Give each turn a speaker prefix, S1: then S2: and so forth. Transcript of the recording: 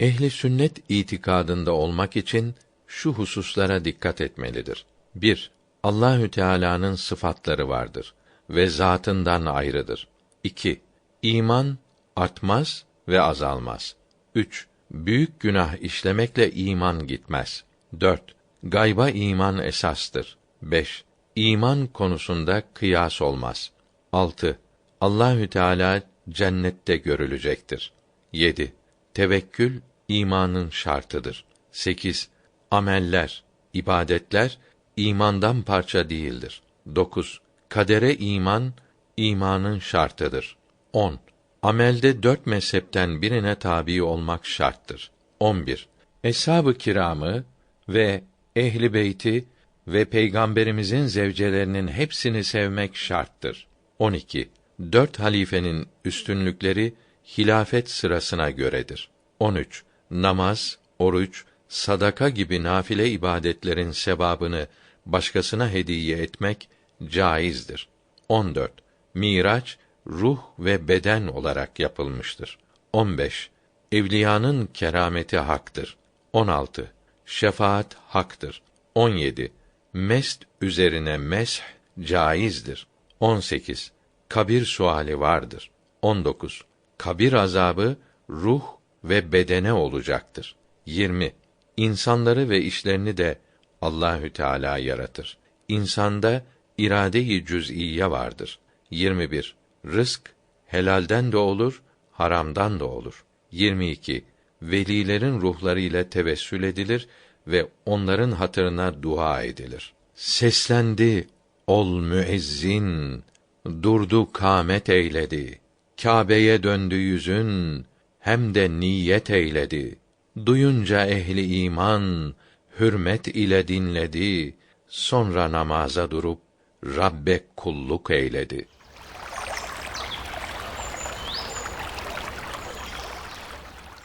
S1: Ehli sünnet itikadında olmak için şu hususlara dikkat etmelidir. 1. Allahü Teala'nın sıfatları vardır ve zatından ayrıdır. 2. İman artmaz ve azalmaz. 3. Büyük günah işlemekle iman gitmez. 4. Gayba iman esastır. 5. İman konusunda kıyas olmaz. 6. Allahü Teala cennette görülecektir. 7. Tevekkül imanın şartıdır. 8. Ameller, ibadetler imandan parça değildir. 9. Kadere iman imanın şartıdır. 10. Amelde dört mezhepten birine tabi olmak şarttır. 11. Eshab-ı kiramı ve ehli beyti ve peygamberimizin zevcelerinin hepsini sevmek şarttır. 12. Dört halifenin üstünlükleri hilafet sırasına göredir. 13. Namaz, oruç, sadaka gibi nafile ibadetlerin sevabını başkasına hediye etmek caizdir. 14. Miraç ruh ve beden olarak yapılmıştır. 15. Evliyanın kerameti haktır. 16. Şefaat haktır. 17. Mest üzerine mesh caizdir. 18. Kabir suali vardır. 19. Kabir azabı ruh ve bedene olacaktır. 20. İnsanları ve işlerini de Allahü Teala yaratır. İnsanda irade-i cüz'iyye vardır. 21. Rızk helalden de olur, haramdan da olur. 22. Velilerin ruhları ile tevessül edilir ve onların hatırına dua edilir. Seslendi ol müezzin, durdu kâmet eyledi. Kâbe'ye döndü yüzün, hem de niyet eyledi. Duyunca ehli iman hürmet ile dinledi, sonra namaza durup Rabbe kulluk eyledi.